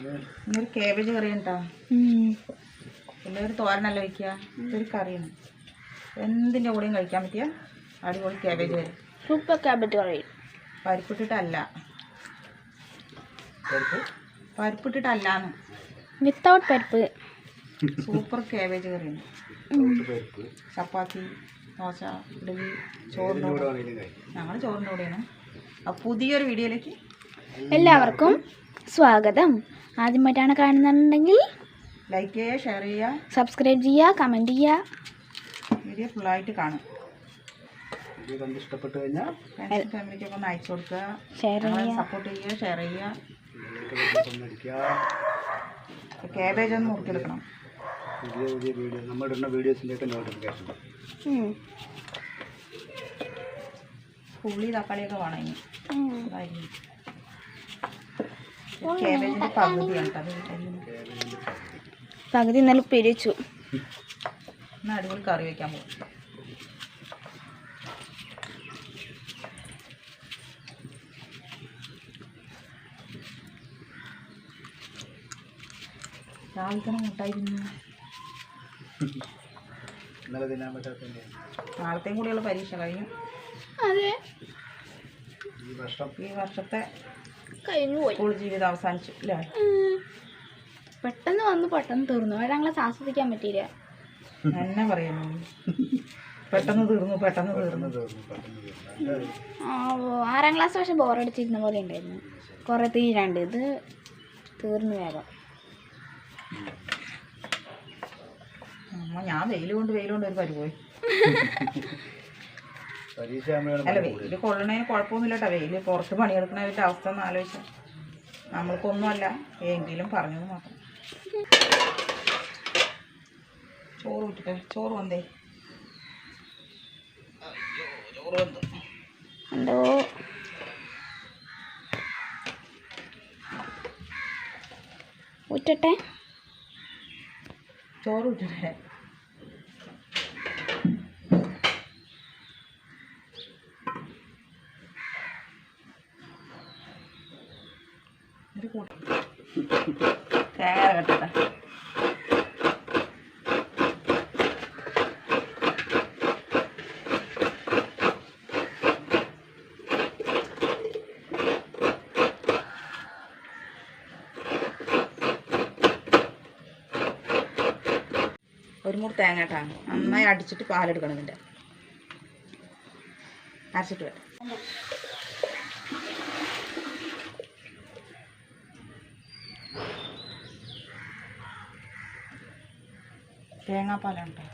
ഇന്നൊരു കേബേജ് കറി ഉണ്ടാ? ഒരു തോരനല്ല വയ്ക്കുക ഇതൊരു കറിയാണ്. എന്തിന്റെ കൂടെയും കഴിക്കാൻ പറ്റിയ അടിപൊളി കേബേജ് കറി. സൂപ്പർ കേബേജ് കറി. പരിപ്പിട്ടിട്ടല്ല. പരിപ്പിട്ടിട്ടല്ലാന്ന്. വിത്തൗട്ട് പരിപ്പ്. സൂപ്പർ കേബേജ് കറിയാണ്. ചപ്പാത്തി ദോശ ഇഡലി ചോറിന്റെ കൂടെ. ഞങ്ങൾ ചോറിന്റെ കൂടെയാണ്. പുതിയൊരു വീഡിയോയിലേക്ക് എല്ലാവർക്കും സ്വാഗതം. ആദ്യമായിട്ടാണ് കാണുന്നുണ്ടെങ്കിൽ ലൈക്ക് ചെയ്യുക ഷെയർ ചെയ്യുക. സബ്സ്ക്രൈബ് ചെയ്യുക കമന്റ് ചെയ്യുക. വീഡിയോ ഫുള്ളായിട്ട് കാണും. വീഡിയോ കണ്ട് ഇഷ്ടപ്പെട്ടു കഴിഞ്ഞാൽ ഫ്രണ്ട്സും ഫാമിലിക്കൊക്കെ ഒന്ന് അയച്ചു കൊടുക്കുക. ഷെയർ ചെയ്യുക. സപ്പോർട്ട് ചെയ്യുക ഷെയർ ചെയ്യുക. കേബേജ് ഒന്ന് മുറിക്കെടുക്കണം പുതിയ പുതിയ വീഡിയോ നമ്മളിടുന്ന വീഡിയോസിന്റെയൊക്കെ നോട്ടിഫിക്കേഷൻ. ഉള്ളി തക്കാളിയൊക്കെ വേണം ഇനി. പകുതി ഇന്നലെ പിരിച്ചു. അടിപൊളി കറി വെക്കാൻ പോകും. രാവിലെ മുട്ടായിരുന്നു നാളത്തെയും കൂടിയുള്ള പരീക്ഷ കഴിയും അതെ. ഈ വർഷം ഈ വർഷത്തെ കഴിഞ്ഞു പോയി സ്കൂൾ ജീവിതം അവസാനിച്ചു അല്ലേ പെട്ടെന്ന് വന്ന് പെട്ടെന്ന് തീർന്നു. ഏഴാം ഞങ്ങളെ ആസ്വദിക്കാൻ പറ്റിയില്ല. എന്നെ പറയുന്നു പെട്ടെന്ന് തീർന്നു പെട്ടെന്ന് തീർന്നു. ആറാം ക്ലാസ് പക്ഷെ ബോറടിച്ചിരുന്ന പോലെ ഉണ്ടായിരുന്നു. കുറേ തീരാണ്ട്. ഇത് തീർന്നു വേഗം. അമ്മ ഞാൻ വെയിൽ കൊണ്ട് വെയിൽ കൊണ്ട് ഒരു പരി പോയി പരീക്ഷ ആകുമ്പോഴാണ് അല്ല വെയിൽ കൊള്ളണേന് കുഴപ്പമൊന്നുമില്ല കേട്ടോ. വെയിൽ പുറത്ത് പണിയെടുക്കണതിന്റെ അവസ്ഥ ഒന്ന് ആലോചിച്ചാൽ നമ്മൾക്കൊന്നുമല്ല. എങ്കിലും പറഞ്ഞത് മാത്രം. ചോറ് വിട്ടിട്ട് ചോറ് വന്നേ. അയ്യോ, ചോറ് വന്നു എന്തോ? ഊറ്റട്ടെ? ചോറ് വിട്ടിട്ടെ ഒരു കൂട്ടം തേങ്ങ ഒരു മുറി തേങ്ങ കേട്ടാ. നന്നായി അടിച്ചിട്ട് പാലെടുക്കണം ഇതിന്റെ അരച്ചിട്ട് വരാം തേങ്ങാപ്പാലാണ് കേട്ടോ.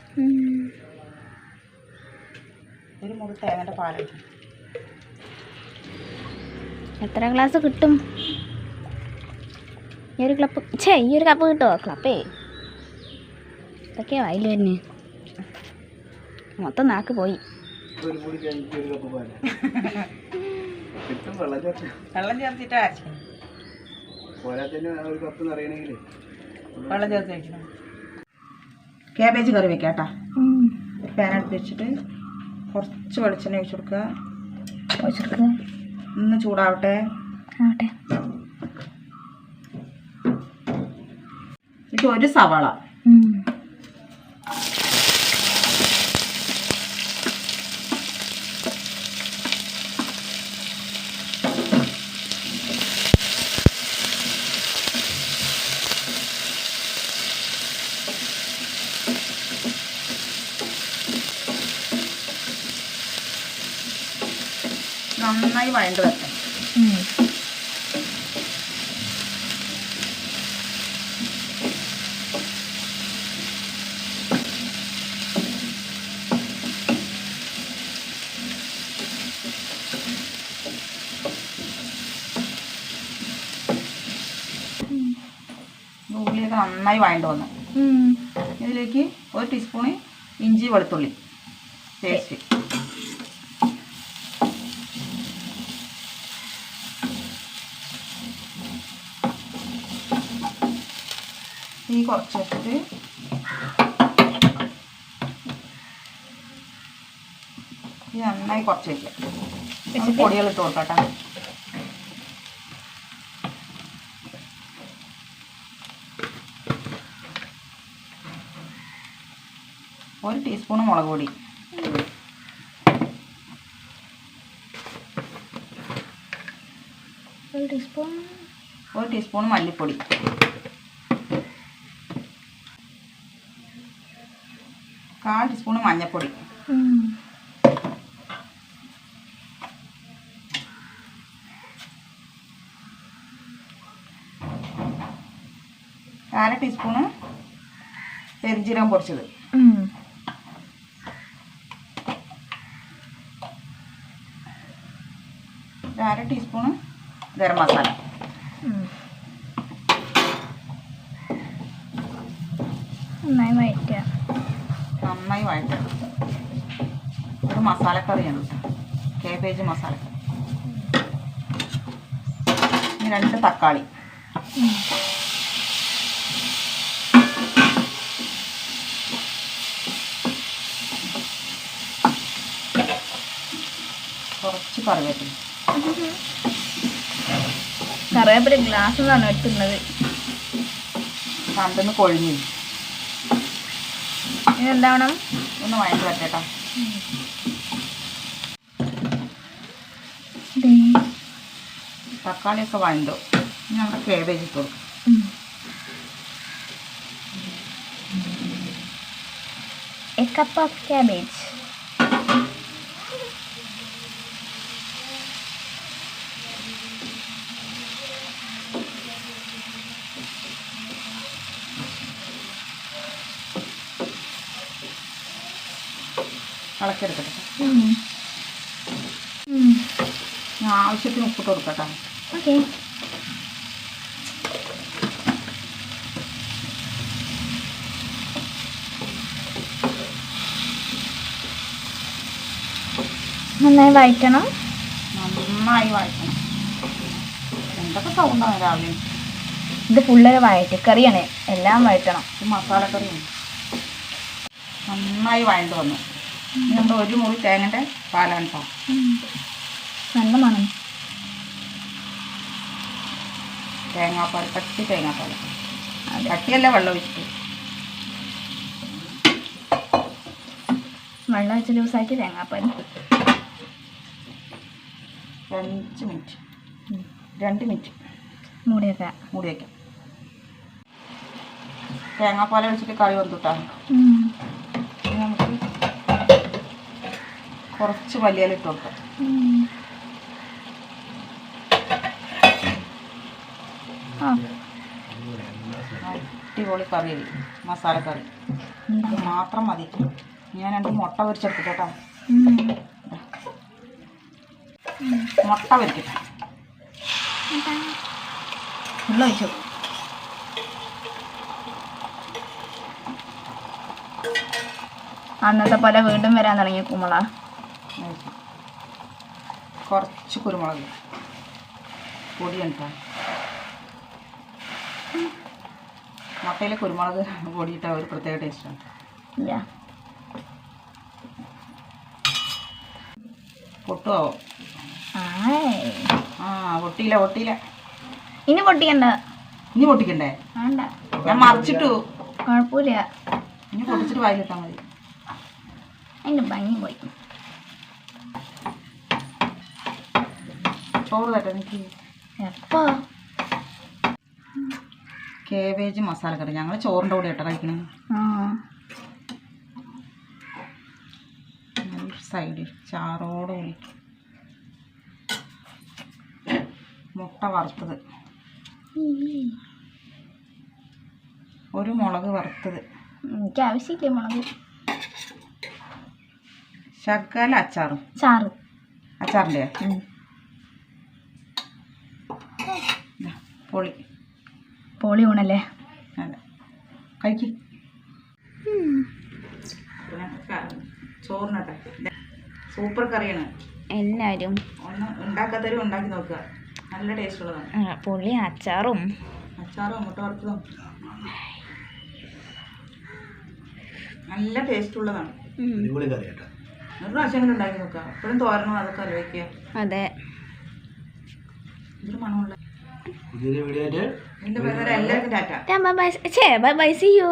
ഒരു മുറി തേങ്ങന്റെ പാലെടുക്കണം എത്ര ഗ്ലാസ് കിട്ടും? ഈ ഒരു ക്ലപ്പ് ഛേ ഈ ഒരു കപ്പ് കിട്ടുമോ ക്ലപ്പേ ഇതൊക്കെയാ വായിൽ തന്നെ മൊത്തം നാക്ക് പോയി. വെള്ളം ചേർത്തിട്ടാ വെള്ളം ചേർത്തിട്ട് അരക്കണം പോരാത്തതിന് ഒരു കപ്പ് നിറയണമെങ്കിൽ വെള്ളം ചേർത്ത് വെക്കണം കാബേജ് കറി വെക്കാം കേട്ടോ പാൻ എടുത്ത് വെച്ചിട്ട് കുറച്ച് വെളിച്ചെണ്ണ ഒഴിച്ചു കൊടുക്കുക. ഒഴിച്ചെടുക്കുക ഒന്ന് ചൂടാവട്ടെ. ആവട്ടെ. ഇത് ഒരു സവാള. നന്നായി വഴണ്ട് വെക്കാം. ഉള്ളിയൊക്കെ നന്നായി വഴണ്ട് വന്നു. ഇതിലേക്ക് ഒരു ടീസ്പൂണ് ഇഞ്ചി വെളുത്തുള്ളി. പേസ്റ്റ്. തീ കുറച്ച് വെച്ചിട്ട് ഇത് നന്നായി കുറച്ച് വെക്കാം പൊടികൾ ഇട്ട് കൊടുക്കട്ടെ. ഒരു ടീസ്പൂണ് മുളക് പൊടി. ഒരു ടീസ്പൂൺ. ഒരു ടീസ്പൂൺ മല്ലിപ്പൊടി. കാൽ ടീസ്പൂൺ മഞ്ഞൾപ്പൊടി അര ടീസ്പൂണ് പെരിഞ്ജീരകം പൊടിച്ചത്. അര ടീസ്പൂണ് ഗരം മസാല. നന്നായി. വഴറ്റുക അത് മസാലക്കറിയാണ് കേബേജ് മസാലക്കറി. ഇനി രണ്ട് തക്കാളി. കുറച്ച് കറിവേപ്പില. കറിവേപ്പില ഗ്ലാസ് എന്നാണ് വെട്ടുന്നത് കണ്ടെന്ന് കൊഴിഞ്ഞു ഇനി ഒന്ന് വഴറ്റി വരട്ടെട്ടോ. തക്കാളിയൊക്കെ വഴണ്ടു ഇനി നമ്മുടെ കേബേജ് ഇട്ട് കൊടുക്കും. ഓഫ് ക്യാബേജ് ഇളക്കിയെടുക്കട്ടെ ഞാൻ ആവശ്യത്തിന് ഉപ്പിട്ട് കൊടുക്കട്ടോ. ഓക്കെ. നന്നായി വഴറ്റണം. നന്നായി വഴറ്റണം. എന്തൊക്കെ സൗണ്ടാണ് രാവിലെ? ഇത് ഫുള്ളൊരു വഴറ്റക്കറിയാണ് എല്ലാം വഴറ്റണം. ഇത് മസാലക്കറിയാണ്. നന്നായി വഴണ്ട് വന്നു. നമ്മൾ ഒരു മുറി തേങ്ങന്റെ പാലാണ് കേട്ടോ. നല്ല മണം. തേങ്ങാപ്പാൽ കട്ടി തേങ്ങാപ്പാൽ കട്ടിയല്ല വെള്ളം ഒഴിച്ചിട്ട്. വെള്ളം വെച്ച് ലൂസാക്കി തേങ്ങാപ്പാൽ അഞ്ച് മിനിറ്റ്. രണ്ട് മിനിറ്റ്. മൂടി വെക്കാം. മൂടി വയ്ക്കാം തേങ്ങാപ്പാൽ ഒഴിച്ചിട്ട് കറി വന്നിട്ടാ ഇനി നമുക്ക് കുറച്ച് കൊടുക്കാം ആ. അടിപൊളി കറി. മസാലക്കറി ഇത് മാത്രം മതി. ഞാൻ രണ്ട് മുട്ട പൊരിച്ചെടുക്കട്ടെ കേട്ടോ. മുട്ട പൊരിക്കട്ടെ അന്നത്തെ പോലെ വീണ്ടും വരാൻ തുടങ്ങി ഒഴിച്ച്. കുറച്ച് കുരുമുളക് പൊടിയാണ് കേട്ടോ മുട്ടയിൽ കുരുമുളക് പൊടിയിട്ട ഒരു പ്രത്യേക ടേസ്റ്റാണ് ആയ്. ആ പൊട്ടിയില്ല പൊട്ടിയില്ല. ഇനി പൊട്ടിക്കണ്ട. ഇനി പൊട്ടിക്കണ്ടേ? വേണ്ട. ഞാൻ മറിച്ചിട്ടു. കുഴപ്പമില്ല. ഇനി പൊട്ടിച്ചിട്ട് വായിലിട്ടാൽ മതി. അതിന്റെ ഭംഗി പോയി ചോറ് തട്ടെ എനിക്ക് എപ്പോ? കേബേജ് മസാലക്കറി ഞങ്ങൾ ചോറിന്റെ കൂടെ ഇട്ട കഴിക്കണേ. ആ. സൈഡ് ചാറോട് കൂടി മുട്ട വറുത്തത്. ഒരു മുളക് വറുത്തത്. എനിക്ക് ആവശ്യമില്ല മുളക്. ശകല അച്ചാറും. ചാറ് അച്ചാറിന്റെ പൊളി. പൊളി ഊണല്ലേ? അതെ. കഴിക്ക്. ചോറിനട്ടെ സൂപ്പർ കറിയാണ്. എല്ലാവരും ഒന്ന് ഉണ്ടാക്കാത്തവരും ഉണ്ടാക്കി നോക്കുക. നല്ല ടേസ്റ്റ് ഉള്ളതാണ്. പൊളി അച്ചാറും. അച്ചാറും മുട്ട വറുത്തതും. നല്ല ടേസ്റ്റ് ഉള്ളതാണ്. ഒരു പ്രാവശ്യം ഉണ്ടാക്കി നോക്കുക. എപ്പോഴും തോരണം അതൊക്കെ അലവയ്ക്കുക അതെ. ഇതൊരു മണമുള്ള പുതിയൊരു വീഡിയോ ആയിട്ട് ബൈ ബൈ. C U